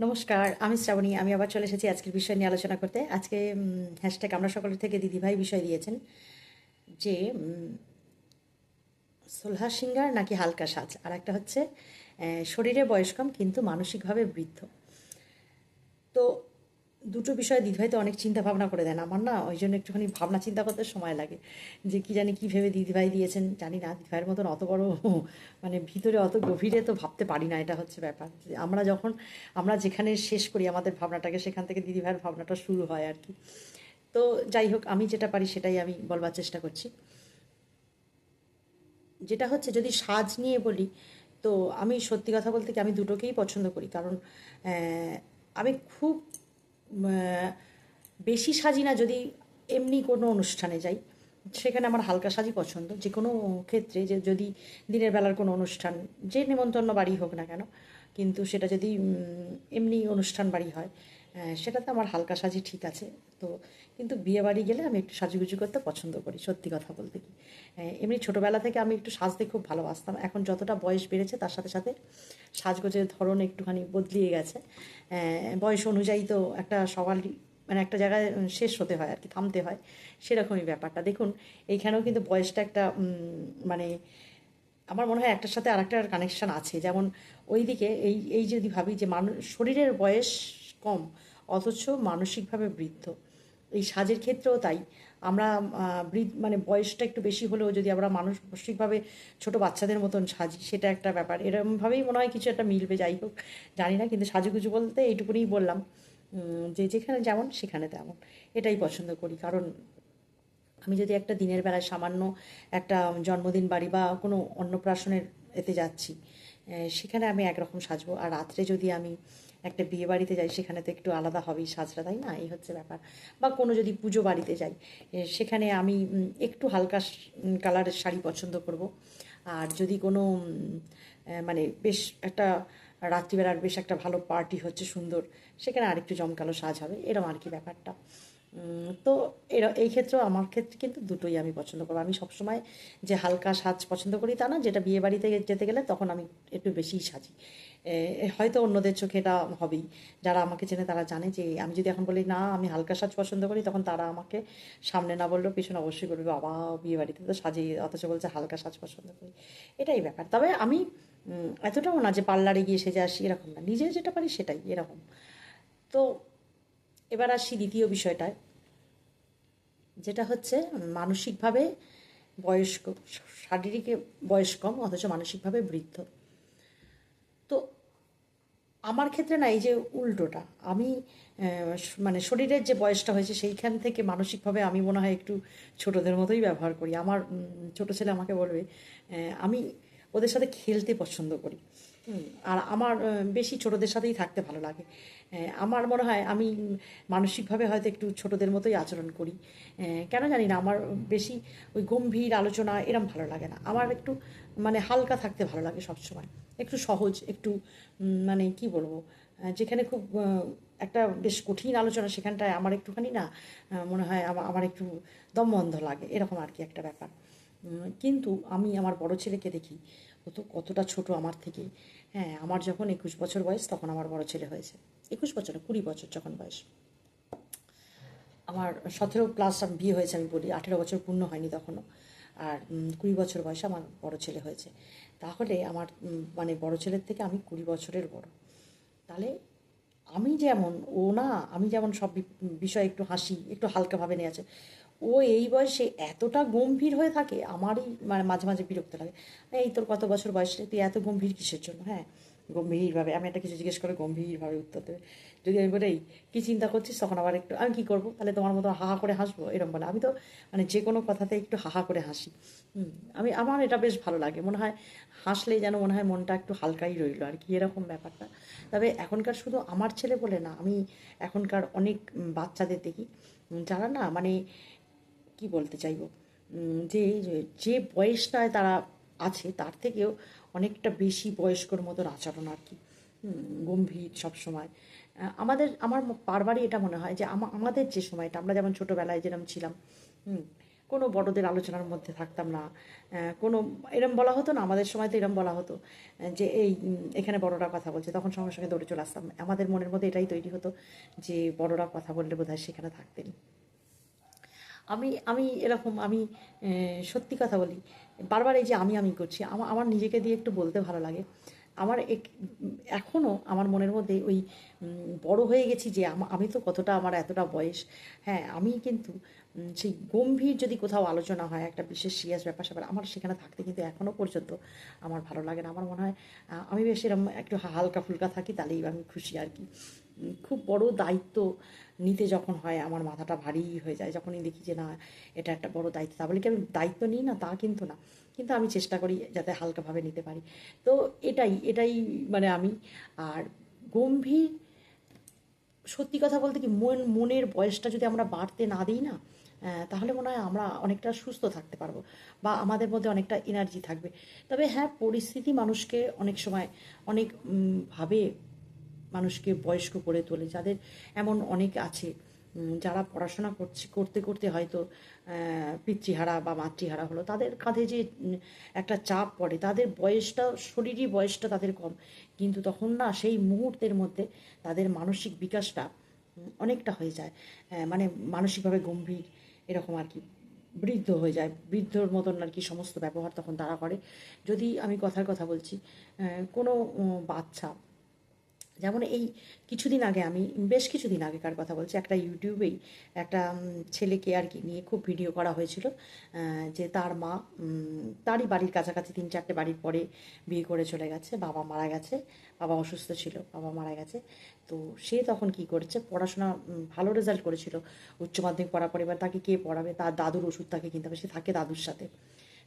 নমস্কার, আমি শ্রাবণী। আমি আবার চলে এসেছি আজকের বিষয় নিয়ে আলোচনা করতে। আজকে হ্যাশট্যাগ আমরা সকলের থেকে দিদিভাই বিষয় দিয়েছেন যে সোলহা সিঙ্গার নাকি হালকা সাজ? আর একটা হচ্ছে শরীরে বয়স কম কিন্তু মানসিকভাবে বৃদ্ধ। তো দুটো বিষয়ে দিদিভাই তো অনেক চিন্তা ভাবনা করে দেন। আমার না ওই জন্য একটুখানি ভাবনা চিন্তা করতে সময় লাগে যে কি জানি কী ভেবে দিদিভাই দিয়েছেন, জানি না। দিদিভাইয়ের মতন অত বড় মানে ভিতরে অত গভীরে তো ভাবতে পারি না, এটা হচ্ছে ব্যাপার। আমরা যখন, আমরা যেখানে শেষ করি আমাদের ভাবনাটাকে, সেখান থেকে দিদিভাইয়ের ভাবনাটা শুরু হয় আর কি। তো যাই হোক, আমি যেটা পারি সেটাই আমি বলবার চেষ্টা করছি। যেটা হচ্ছে, যদি সাজ নিয়ে বলি, তো আমি সত্যি কথা বলতে কি আমি দুটোকেই পছন্দ করি। কারণ আমি খুব বেশি সাজি না যদি এমনি কোনো অনুষ্ঠানে যাই, সেখানে আমার হালকা সাজি পছন্দ। যে কোনো ক্ষেত্রে যে যদি দিনের বেলার কোনো অনুষ্ঠান, যে নেমন্তন্ন বাড়ি হোক না কেন, কিন্তু সেটা যদি এমনি অনুষ্ঠান বাড়ি হয় সেটাতে আমার হালকা সাজি ঠিক আছে। তো কিন্তু বিয়ে বাড়ি গেলে আমি একটু সাজুগুজু করতে পছন্দ করি, সত্যি কথা বলতে কি। এমনি ছোটোবেলা থেকে আমি একটু সাজতে খুব ভালোবাসতাম। এখন যতটা বয়স বেড়েছে তার সাথে সাথে সাজগোজের ধরন একটুখানি বদলিয়ে গেছে। বয়স অনুযায়ী তো একটা সবারই মানে একটা জায়গায় শেষ হতে হয় আর কি, থামতে হয়। সেরকমই ব্যাপারটা। দেখুন, এইখানেও কিন্তু বয়সটা একটা মানে আমার মনে হয় একটার সাথে আরেকটার কানেকশন আছে। যেমন ওইদিকে এই এই যদি ভাবি যে মানুষ, শরীরের বয়স কম অথচ মানসিকভাবে বৃদ্ধ। এই সাজের ক্ষেত্রেও তাই। আমরা বৃদ্ধ মানে বয়সটা একটু বেশি হলেও যদি আমরা মানসিকভাবে ছোট বাচ্চাদের মতন সাজি, সেটা একটা ব্যাপার। এরকমভাবেই মনে হয় কিছু একটা মিলবে, যাই হোক। জানি না, কিন্তু সাজুগুজু বলতে এইটুকুনি বললাম। যে যেখানে যেমন, সেখানে তেমন। এটাই পছন্দ করি। কারণ আমি যদি একটা দিনের বেলায় সামান্য একটা জন্মদিন বাড়ি বা কোনো অন্নপ্রাশনের এতে যাচ্ছি সেখানে আমি একরকম সাজবো। আর রাত্রে যদি আমি একটা বিয়ে বাড়িতে যাই, সেখানে তো একটু আলাদা হবেই সাজটা তাই না? এই হচ্ছে ব্যাপার। বা কোনো যদি পুজো বাড়িতে যাই সেখানে আমি একটু হালকা কালারের শাড়ি পছন্দ করব। আর যদি কোনো মানে বেশ একটা রাত্রিবেলার বেশ একটা ভালো পার্টি হচ্ছে সুন্দর, সেখানে আরেকটু জমকালো সাজ হবে, এরম আর কি ব্যাপারটা। তো এরা এই ক্ষেত্রেও আমার ক্ষেত্রে কিন্তু দুটোই আমি পছন্দ করব। আমি সবসময় যে হালকা সাজ পছন্দ করি তা না, যেটা বিয়ে বাড়িতে যেতে গেলে তখন আমি একটু বেশিই সাজি। হয়তো অন্যদের চোখে এটা হবেই। যারা আমাকে চেনে তারা জানে যে আমি যদি এখন বলি, না, আমি হালকা সাজ পছন্দ করি, তখন তারা আমাকে সামনে না বললেও পিছনে অবশ্যই করবে বাবা, বিয়ে বাড়িতে তো সাজি, অথচ বলছে হালকা সাজ পছন্দ করি। এটাই ব্যাপার। তবে আমি এতটাও না যে পার্লারে গিয়ে সেজে আসি, এরকম না। নিজে যেটা পারি সেটাই, এরকম। তো এবার আসি দ্বিতীয় বিষয়টায়। যেটা হচ্ছে মানসিকভাবে বয়স্ক, শারীরিক বয়স কম অথচ মানসিকভাবে বৃদ্ধ। তো আমার ক্ষেত্রে না, এই যে উল্টোটা, আমি মানে শরীরের যে বয়সটা হয়েছে সেইখান থেকে মানসিকভাবে আমি মনে হয় একটু ছোটদের মতোই ব্যবহার করি। আমার ছোট ছেলে আমাকে বলবে আমি ওদের সাথে খেলতে পছন্দ করি। আর আমার বেশি ছোটদের সাথেই থাকতে ভালো লাগে। আমার মনে হয় আমি মানসিকভাবে হয়তো একটু ছোটদের মতোই আচরণ করি। কেন জানি না, আমার বেশি ওই গম্ভীর আলোচনা এরম ভালো লাগে না। আমার একটু মানে হালকা থাকতে ভালো লাগে সবসময়। একটু সহজ, একটু মানে কি বলব যেখানে খুব একটা বেশ কঠিন আলোচনা, সেখানটায় আমার একটুখানি না মনে হয় আমার একটু দম বন্ধ লাগে। এরকম আর কি একটা ব্যাপার। কিন্তু আমি আমার বড় ছেলেকে দেখি ও তো কতটা ছোট আমার থেকে। হ্যাঁ আমার যখন একুশ বছর বয়স, তখন আমার বড় ছেলে হয়েছে। একুশ বছর কুড়ি বছর যখন বয়স। আমার সতেরো প্লাস আমি বিয়ে হয়েছে আমি বলি, আঠেরো বছর পূর্ণ হয়নি তখনও। আর কুড়ি বছর বয়সে আমার বড় ছেলে হয়েছে। তাহলে আমার মানে বড় ছেলের থেকে আমি কুড়ি বছরের বড়। তাহলে আমি যেমন, ও না, আমি যেমন সব বিষয়ে একটু হাসি, একটু হালকাভাবে নিয়ে আছে। ও এই বয়সে এতটা গম্ভীর হয়ে থাকে আমারই মানে মাঝে মাঝে বিরক্ত লাগে। এই তোর কত বছর বয়সে তুই এত গম্ভীর কিসের জন্য? হ্যাঁ গম্ভীরভাবে। আমি একটা কিছু জিজ্ঞেস করে গম্ভীরভাবে উত্তর দেবে। যদি আমি বলি "এই, কী চিন্তা করছিস? তখন আবার একটু আমি কী করব? তাহলে তোমার মতো হাহা করে হাসবো? এরকম বলে। আমি তো মানে যে কোনো কথাতে একটু হাহা করে হাসি। আমি আমার এটা বেশ ভালো লাগে। মনে হয় হাসলেই যেন মনে হয় মনটা একটু হালকাই রইল। আর কি এরকম ব্যাপারটা। তবে এখনকার শুধু আমার ছেলে বলে না আমি এখনকার অনেক বাচ্চাদের দেখি। যারা না মানে কি বলতে চাইব? যে যে- বয়সটায় তারা আছে তার থেকেও অনেকটা বেশি বয়স্কর মতন আচরণ আর কি। গম্ভীর সবসময়। আহ, আমাদের আমার বারবারই এটা মনে হয় যে আমা- আমাদের যে সময়টা আমরা যেমন ছোটোবেলায় যেরকম ছিলাম হুম কোনো বড়দের আলোচনার মধ্যে থাকতাম না। কোনো এরম বলা হতো না আমাদের সময় তো এরম বলা হতো যে এই এখানে বড়রা কথা বলছে তখন সঙ্গে সঙ্গে দৌড়ে চলে আসতাম। আমাদের মনের মধ্যে এটাই তৈরি হতো যে বড়রা কথা বললে বোধহয় সেখানে থাকতেন। আমি আমি এরকম, আমি সত্যি কথা বলি। বারবার এই যে আমি আমি করছি আমার আমার নিজেকে দিয়ে একটু বলতে ভালো লাগে। আমার এক- এখনও আমার মনের মধ্যে ওই বড় হয়ে গেছি যে আমি তো কতটা আমার এতটা বয়স। হ্যাঁ আমি কিন্তু সেই গম্ভীর যদি কোথাও আলোচনা হয়, একটা বিশেষ সিরিয়াস ব্যাপার স্যাপার, আমার সেখানে থাকতে কিন্তু এখনও পর্যন্ত আমার ভালো লাগে না। আমার মনে হয় আমি বেশ এরকম একটু হালকা ফুলকা থাকি, তাহলেই আমি খুশি আর কি। খুব বড় দায়িত্ব নিতে যখন হয় আমার মাথাটা ভারী হয়ে যায় যখনই দেখি যে না এটা একটা বড় দায়িত্ব তা বলে কি আমি দায়িত্ব নিই? না তা কিন্তু না। কিন্তু আমি চেষ্টা করি যাতে হালকাভাবে নিতে পারি। তো এটাই এটাই মানে আমি আর গম্ভীর সত্যি কথা বলতে কি মন মনের বয়সটা যদি আমরা বাড়তে না দিই না তাহলে মনে হয় আমরা অনেকটা সুস্থ থাকতে পারব বা আমাদের মধ্যে অনেকটা এনার্জি থাকবে। তবে হ্যাঁ পরিস্থিতি মানুষকে অনেক সময় অনেক উম, ভাবে মানুষকে বয়স্ক করে তোলে, যাদের এমন অনেক আছে যারা পড়াশোনা করছে, করতে করতে হয়তো পিতৃহারা বা মাতৃহারা হলো, তাদের কাঁধে যে একটা চাপ পড়ে, তাদের বয়সটা, শরীরী বয়সটা তাদের কম। কিন্তু তখন না, সেই মুহূর্তের মধ্যে তাদের মানসিক বিকাশটা অনেকটা হয়ে যায়। মানে মানসিকভাবে গম্ভীর এরকম আর কি, বৃদ্ধ হয়ে যায়। বৃদ্ধর মতন আর কি সমস্ত ব্যবহার তখন তারা করে। যদি আমি কথার কথা বলছি কোনো বাচ্চা যেমন এই কিছুদিন আগে আমি, বেশ কিছুদিন আগেকার কথা বলছি, একটা ইউটিউবেই একটা ছেলেকে আর কি নিয়ে খুব ভিডিও করা হয়েছিল যে তার মা তারই বাড়ির কাছাকাছি তিন চারটে বাড়ির পরে বিয়ে করে চলে গেছে, বাবা মারা গেছে, বাবা অসুস্থ ছিল, বাবা মারা গেছে। তো সে তখন কি করছে, পড়াশোনা ভালো রেজাল্ট করেছিল, উচ্চ মাধ্যমিক পড়ার পরে এবার তাকে কে পড়াবে, তার দাদুর ওষুধ তাকে কিনতে হবে, সে থাকে দাদুর সাথে।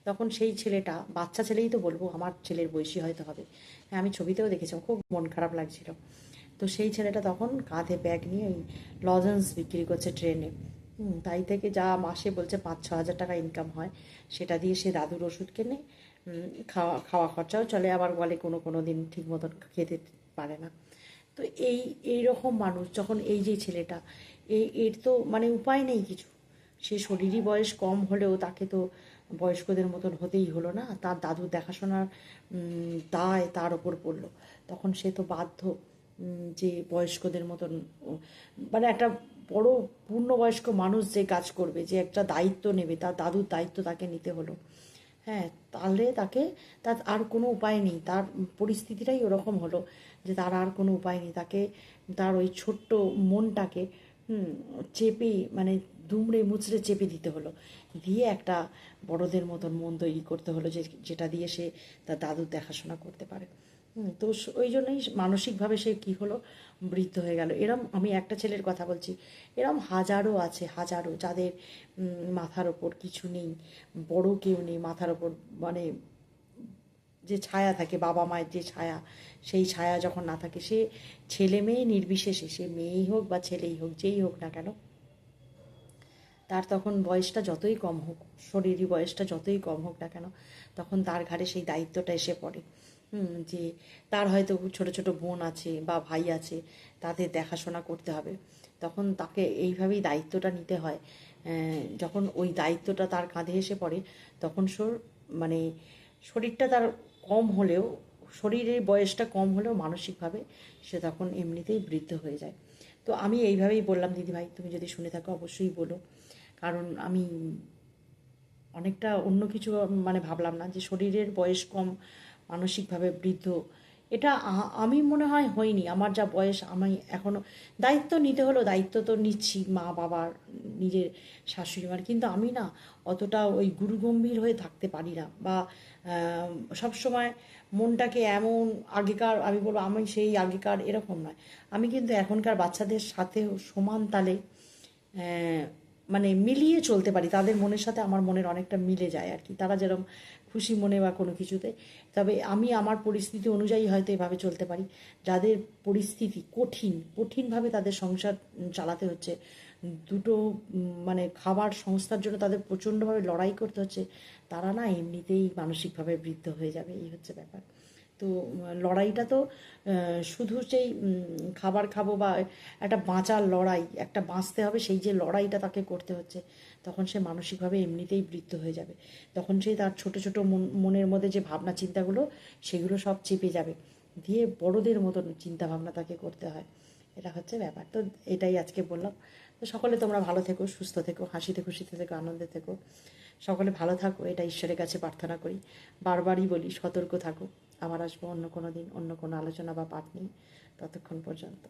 তখন সেই ছেলেটা, বাচ্চা ছেলেই তো বলব, আমার ছেলের বয়সী হয়তো হবে। হ্যাঁ আমি ছবিতেও দেখেছিলাম খুব মন খারাপ লাগছিল। তো সেই ছেলেটা তখন কাঁধে ব্যাগ নিয়ে ওই লজেন্স বিক্রি করছে ট্রেনে। তাই থেকে যা মাসে বলছে পাঁচ ছ হাজার টাকা ইনকাম হয়, সেটা দিয়ে সে দাদুর ওষুধ কেনে খাওয়া খাওয়া খরচাও চলে, আবার বলে কোনো কোনো দিন ঠিক মতন খেতে পারে না। তো এই এই রকম মানুষ, যখন এই যে ছেলেটা এই এর তো মানে উপায় নেই কিছু। সে শরীরই বয়স কম হলেও তাকে তো বয়স্কদের মতন হতেই হলো না। তার দাদু দেখাশোনার দায় তার ওপর পড়ল। তখন সে তো বাধ্য যে বয়স্কদের মতন মানে একটা বড় পূর্ণবয়স্ক মানুষ যে কাজ করবে, যে একটা দায়িত্ব নেবে, তার দাদুর দায়িত্ব তাকে নিতে হলো। হ্যাঁ তাহলে তাকে, তার আর কোনো উপায় নেই। তার পরিস্থিতিটাই ওরকম হলো যে তার আর কোনো উপায় নেই। তাকে, তার ওই ছোট্ট মনটাকে চেপে মানে দুমড়ে মুচড়ে চেপে দিতে হলো। দিয়ে একটা বড়দের মতন মন তৈরি করতে হলো যে, যেটা দিয়ে সে তার দাদুর দেখাশোনা করতে পারে। তো ওই জন্যই মানসিকভাবে সে কি হলো? বৃদ্ধ হয়ে গেল। এরম আমি একটা ছেলের কথা বলছি। এরম হাজারো আছে, হাজারো, যাদের মাথার ওপর কিছু নেই, বড় কেউ নেই মাথার ওপর মানে যে ছায়া থাকে, বাবা মায়ের যে ছায়া, সেই ছায়া যখন না থাকে, সে ছেলে মেয়ে নির্বিশেষে, সে মেয়েই হোক বা ছেলেই হোক, যেই হোক না কেন, তার তখন বয়সটা যতই কম হোক, শরীরী বয়সটা যতই কম হোক না কেন, তখন তার ঘাড়ে সেই দায়িত্বটা এসে পড়ে। যে তার হয়তো ছোট ছোট বোন আছে বা ভাই আছে, তাদের দেখাশোনা করতে হবে। তখন তাকে এইভাবেই দায়িত্বটা নিতে হয়। যখন ওই দায়িত্বটা তার কাঁধে এসে পড়ে, তখন সোর মানে শরীরটা তার কম হলেও, শরীরের বয়সটা কম হলেও মানসিকভাবে সে তখন এমনিতেই বৃদ্ধ হয়ে যায়। তো আমি এইভাবেই বললাম দিদিভাই তুমি যদি শুনে থাকো, অবশ্যই বলো। কারণ আমি অনেকটা অন্য কিছু মানে ভাবলাম না যে শরীরের বয়স কম, মানসিকভাবে বৃদ্ধ এটা আমি মনে হয় হয়নি। আমার যা বয়স, আমি এখনও দায়িত্ব নিতে হলো দায়িত্ব তো নিচ্ছি মা বাবার নিজের শাশুড়ি মার। কিন্তু আমি না অতটা ওই গুরুগম্ভীর হয়ে থাকতে পারি না বা সব সময় মনটাকে এমন আগেকার, আমি বলব আমি সেই আগেকার এরকম নয়। আমি কিন্তু এখনকার বাচ্চাদের সাথেও সমান তালে মানে মিলিয়ে চলতে পারি, তাদের মনের সাথে আমার মনের অনেকটা মিলে যায় আর কি। তারা যেরকম খুশি মনে বা কোনো কিছুতে। তবে আমি আমার পরিস্থিতি অনুযায়ী হয়তো এভাবে চলতে পারি। যাদের পরিস্থিতি কঠিন, কঠিনভাবে তাদের সংসার চালাতে হচ্ছে। দুটো মানে খাবার সংস্থার জন্য তাদের প্রচণ্ডভাবে লড়াই করতে হচ্ছে। তারা না এমনিতেই মানসিকভাবে বৃদ্ধ হয়ে যাবে, এই হচ্ছে ব্যাপার। তো লড়াইটা তো শুধু সেই খাবার খাব বা একটা বাঁচার লড়াই, একটা বাঁচতে হবে, সেই যে লড়াইটা তাকে করতে হচ্ছে, তখন সে মানসিকভাবে এমনিতেই বৃদ্ধ হয়ে যাবে। তখন সে তার ছোট ছোট মনের মধ্যে যে ভাবনা চিন্তাগুলো, সেগুলো সব চেপে যাবে। দিয়ে বড়দের মতন চিন্তা ভাবনা তাকে করতে হয়। এটা হচ্ছে ব্যাপার। তো এটাই আজকে বললাম। তো সকলে তোমরা ভালো থেকো, সুস্থ থেকো, হাসিতে খুশিতে থেকো, আনন্দে থেকো। সকলে ভালো থাকো, এটা ঈশ্বরের কাছে প্রার্থনা করি। বারবারই বলি, সতর্ক থাকো। আবার আসব অন্য কোনো দিন অন্য কোনো আলোচনা বা পাঠ নিয়ে ততক্ষণ পর্যন্ত।